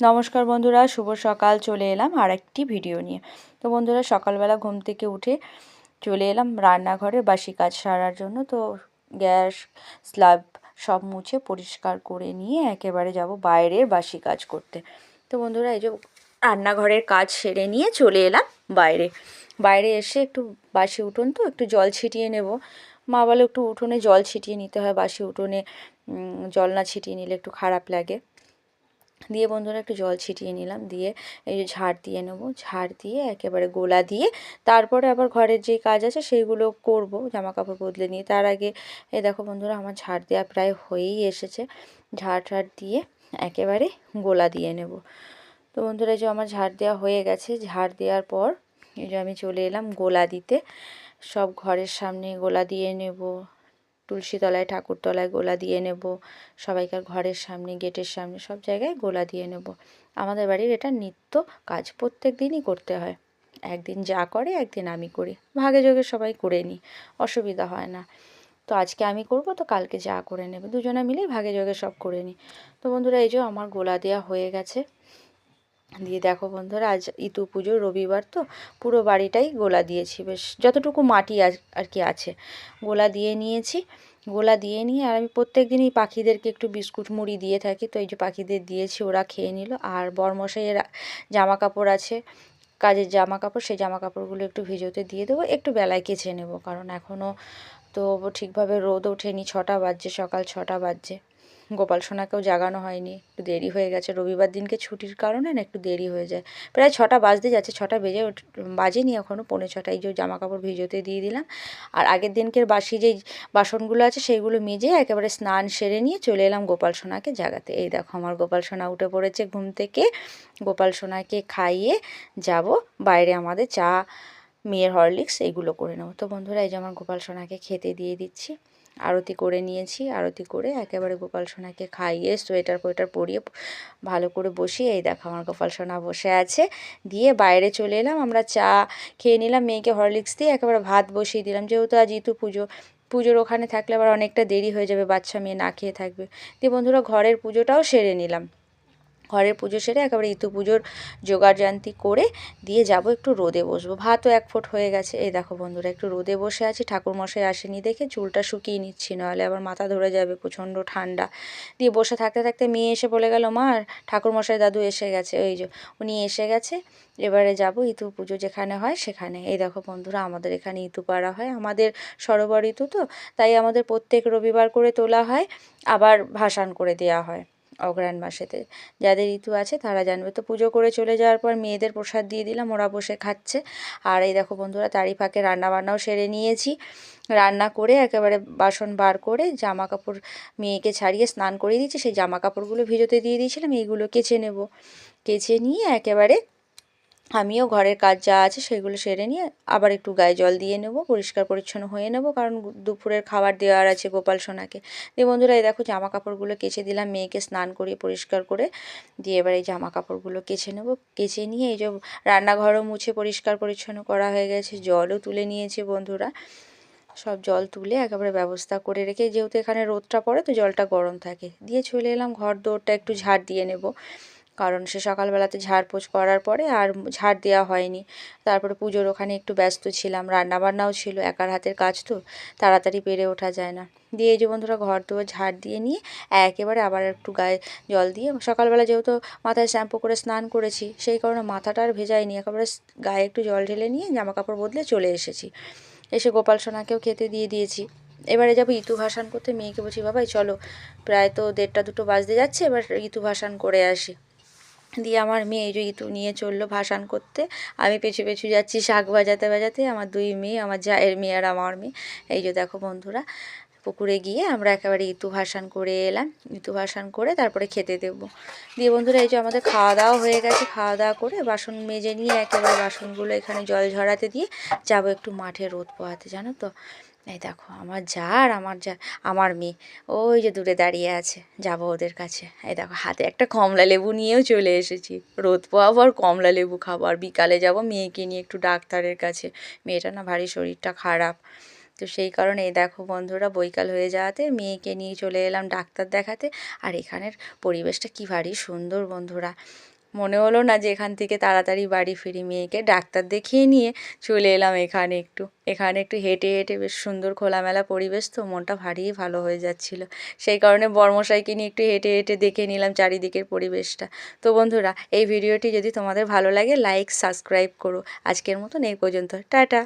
নমস্কার বন্ধুরা, শুভ সকাল। চলে এলাম আর একটি ভিডিও নিয়ে। তো বন্ধুরা, সকালবেলা ঘুম থেকে উঠে চলে এলাম রান্নাঘরে বাসি কাজ সারার জন্য। তো গ্যাস, স্ল্যাব সব মুছে পরিষ্কার করে নিয়ে একেবারে যাব বাইরের বাসি কাজ করতে। তো বন্ধুরা, এই যে রান্নাঘরের কাজ সেরে নিয়ে চলে এলাম বাইরে। বাইরে এসে একটু বাসি উঠোন তো, একটু জল ছিটিয়ে নেব। মা বলে একটু উঠোনে জল ছিটিয়ে নিতে হয়, বাসি উঠোনে জল না ছিটিয়ে নিলে একটু খারাপ লাগে। দিয়ে বন্ধুরা একটু জল ছিটিয়ে নিলাম, দিয়ে এই যে ঝাড় দিয়ে নেব। ঝাড় দিয়ে একেবারে গোলা দিয়ে তারপরে আবার ঘরের যে কাজ আছে সেইগুলো করব জামা কাপড় বদলে নিয়ে। তার আগে এই দেখো বন্ধুরা আমার ঝাড় দেওয়া প্রায় হয়েই এসেছে। ঝাড় ঝাড় দিয়ে একেবারে গোলা দিয়ে নেব। তো বন্ধুরা যে আমার ঝাড় দেওয়া হয়ে গেছে। ঝাড় দেওয়ার পর এই যে আমি চলে এলাম গোলা দিতে। সব ঘরের সামনে গোলা দিয়ে নেব। তুলসী তলায় ঠাকুর তলায় গোলা দিয়ে নেব। সবাইকার ঘরের সামনে, গেটের সামনে সব জায়গায় গোলা দিয়ে নেব। আমাদের বাড়ির এটা নিত্য কাজ। প্রত্যেক দিনই করতে হয়। একদিন যা করে, একদিন আমি করি। ভাগে যোগে সবাই করে নিই। অসুবিধা হয় না। তো আজকে আমি করব, তো কালকে যা করে নেবে। দুজনে মিলেই ভাগে যোগে সব করে নিই। তো বন্ধুরা, এই যে আমার গোলা দেওয়া হয়ে গেছে। দিয়ে দেখো বন্ধুরা, আজ ইতু পুজো, রবিবার তো, পুরো বাড়িটাই গোলা দিয়েছি, বেশ যতটুকু মাটি আর কি আছে। গোলা দিয়ে নিয়েছি, গোলা দিয়ে নিয়ে, আর আমি প্রত্যেক দিনই পাখিদেরকে একটু বিস্কুট মুড়ি দিয়ে থাকি, তো এই যে পাখিদের দিয়েছি, ওরা খেয়ে নিল। আর বরমশাইয়ের জামা কাপড় আছে, কাজের জামা কাপড় সেই জামা কাপড়গুলো একটু ভিজোতে দিয়ে দেবো, একটু বেলায় কেচে নেব, কারণ এখনও তো ঠিকভাবে রোদ ওঠেনি, ছটা বাজছে, সকাল ছটা বাজছে। গোপাল সোনাকেও জাগানো হয়নি। একটু দেরি হয়ে গেছে। রবিবার দিনকে ছুটির কারণে না একটু দেরি হয়ে যায়। প্রায় ছটা বাজতে যাচ্ছে, ছটা বেজে বাজেনি এখনও পৌনে ছটা। এই যে জামা কাপড় ভিজোতে দিয়ে দিলাম। আর আগের দিনকের বাসি যেই বাসনগুলো আছে, সেইগুলো মেজে একেবারে স্নান সেরে নিয়ে চলে এলাম গোপাল সোনাকে জাগাতে। এই দেখো আমার গোপাল সোনা উঠে পড়েছে ঘুম থেকে। গোপাল সোনাকে খাইয়ে যাব। বাইরে আমাদের চা, মেয়ের হরলিক্স এইগুলো করে নেব। তো বন্ধুরা, এই যে আমার গোপাল সোনাকে খেতে দিয়ে দিচ্ছি। আরতি করে নিয়েছি, আরতি করে একেবারে গোপাল সোনাকে খাইয়ে সোয়েটার ফোয়েটার পরিয়ে ভালো করে বসিয়ে, এই দেখো আমার গোপাল সোনা বসে আছে। দিয়ে বাইরে চলে এলাম, আমরা চা খেয়ে নিলাম, মেয়েকে হরলিক্স দিয়ে একেবারে ভাত বসিয়ে দিলাম। যেহেতু আজ ইতু পুজো, পুজোর ওখানে থাকলে আবার অনেকটা দেরি হয়ে যাবে, বাচ্চা মেয়ে না খেয়ে থাকবে। দিয়ে বন্ধুরা ঘরের পুজোটাও সেরে নিলাম। ঘরের পুজো সেরে একেবারে ইতু পুজোর জোগাড়যান্তি করে দিয়ে যাব একটু রোদে বসবো। ভাতও এক ফুট হয়ে গেছে। এই দেখো বন্ধুরা, একটু রোদে বসে আছি, ঠাকুরমশাই আসেনি দেখে চুলটা শুকিয়ে নিচ্ছি, নাহলে আবার মাথা ধরে যাবে প্রচণ্ড ঠান্ডা। দিয়ে বসে থাকতে থাকতে মেয়ে এসে বলে গেল, মা, ঠাকুরমশাই দাদু এসে গেছে। ওই যে, উনি এসে গেছে। এবারে যাব ইতু পুজো যেখানে হয় সেখানে। এই দেখো বন্ধুরা, আমাদের এখানে ইতু পাড়া হয়। আমাদের সরোবর ইতু তো, তাই আমাদের প্রত্যেক রবিবার করে তোলা হয়, আবার ভাসান করে দেওয়া হয়। অগ্রাণ মাসেতে। যাদের ঋতু আছে তারা জানবে। তো পুজো করে চলে যাওয়ার পর মেয়েদের প্রসাদ দিয়ে দিলাম, ওরা বসে খাচ্ছে। আর এই দেখো বন্ধুরা, তারই ফাঁকে রান্নাবান্নাও সেরে নিয়েছি। রান্না করে একেবারে বাসন বার করে জামা কাপড় মেয়েকে ছাড়িয়ে স্নান করে দিয়েছি। সেই জামা কাপড়গুলো ভিজোতে দিয়ে দিয়েছিলাম, এইগুলো কেচে নেব। কেচে নিয়ে একেবারে আমিও ঘরের কাজ যা আছে সেগুলো সেরে নিয়ে আবার একটু গায়ে জল দিয়ে নেব, পরিষ্কার পরিচ্ছন্ন হয়ে নেব। কারণ দুপুরের খাবার দেওয়ার আছে গোপাল সোনাকে। দিয়ে বন্ধুরা, এই দেখো জামা কাপড়গুলো কেচে দিলাম, মেয়েকে স্নান করিয়ে পরিষ্কার করে দিয়ে এবার এই জামা কাপড়গুলো কেচে নেব। কেচে নিয়ে এই যে রান্নাঘরও মুছে পরিষ্কার পরিচ্ছন্ন করা হয়ে গেছে, জলও তুলে নিয়েছে বন্ধুরা। সব জল তুলে একেবারে ব্যবস্থা করে রেখে, যেহেতু এখানে রোদটা পড়ে তো জলটা গরম থাকে। দিয়ে চলে এলাম, ঘর দৌড়টা একটু ঝাড় দিয়ে নেব। কারণ সে সকালবেলাতে ঝাড়পোছ করার পরে আর ঝাড় দেওয়া হয়নি। তারপরে পুজোর ওখানে একটু ব্যস্ত ছিলাম, রান্নাবান্নাও ছিল, একার হাতের কাজ তো, তাড়াতাড়ি পেরে ওঠা যায় না। দিয়ে এই যে বন্ধুরা ঘর দুয়ার ঝাড় দিয়ে নিয়ে একেবারে আবার একটু গায়ে জল দিয়ে সকালবেলা যেহেতু মাথায় শ্যাম্পু করে স্নান করেছি, সেই কারণে মাথাটা আর ভেজাইনি একেবারে গায়ে একটু জল ঢেলে নিয়ে জামা কাপড় বদলে চলে এসেছি। এসে গোপাল সোনাকেও খেতে দিয়ে দিয়েছি। এবারে যাব ইতু ভাসান করতে, মেয়েকে বলছি, বাবাই, চলো। প্রায় তো দেড়টা দুটো বাজতে যাচ্ছে, এবার ইতু ভাসান করে আসি। দিয়ে আমার মেয়ে এই যে ইতু নিয়ে চলল ভাসান করতে। আমি পেছু পেছু যাচ্ছি, শাক বাজাতে বাজাতে। আমার দুই মেয়ে, আমার জায়ের মেয়ে আর আমার মেয়ে। এই যে দেখো বন্ধুরা, পুকুরে গিয়ে আমরা একেবারে ইতু ভাসান করে এলাম। ইতু ভাসান করে তারপরে খেতে দেবো। দিয়ে বন্ধুরা, এই যে আমাদের খাওয়া দাওয়া হয়ে গেছে। খাওয়া দাওয়া করে বাসন মেজে নিয়ে একেবারে বাসনগুলো এখানে জল ঝরাতে দিয়ে যাব একটু মাঠে রোদ পোহাতে, জানো তো? এই দেখো, আমার যা আর আমার যা, আমার মেয়ে। ওই যে দূরে দাঁড়িয়ে আছে, যাব ওদের কাছে। এই দেখো, হাতে একটা কমলা লেবু নিয়েও চলে এসেছি। রোদ পোয়াবো আর কমলা লেবু খাব। আর বিকালে যাব মেয়েকে নিয়ে একটু ডাক্তারের কাছে। মেয়েটা না ভারী শরীরটা খারাপ। তো সেই কারণে দেখো বন্ধুরা, বৈকাল হয়ে যাওয়াতে মেয়েকে নিয়ে চলে এলাম ডাক্তার দেখাতে। আর এখানের পরিবেশটা কি ভারী সুন্দর বন্ধুরা। মনে হলো না যে এখান থেকে তাড়াতাড়ি বাড়ি ফিরি। মেয়েকে ডাক্তার দেখিয়ে নিয়ে চলে এলাম এখানে একটু। এখানে একটু হেঁটে হেঁটে বেশ সুন্দর খোলামেলা পরিবেশ তো, মনটা ভারী ভালো হয়ে যাচ্ছিল। সেই কারণে বর্মশাইকে নিয়ে একটু হেঁটে হেঁটে দেখে নিলাম চারিদিকের পরিবেশটা। তো বন্ধুরা, এই ভিডিওটি যদি তোমাদের ভালো লাগে লাইক সাবস্ক্রাইব করো। আজকের মতন এই পর্যন্ত। টাটা!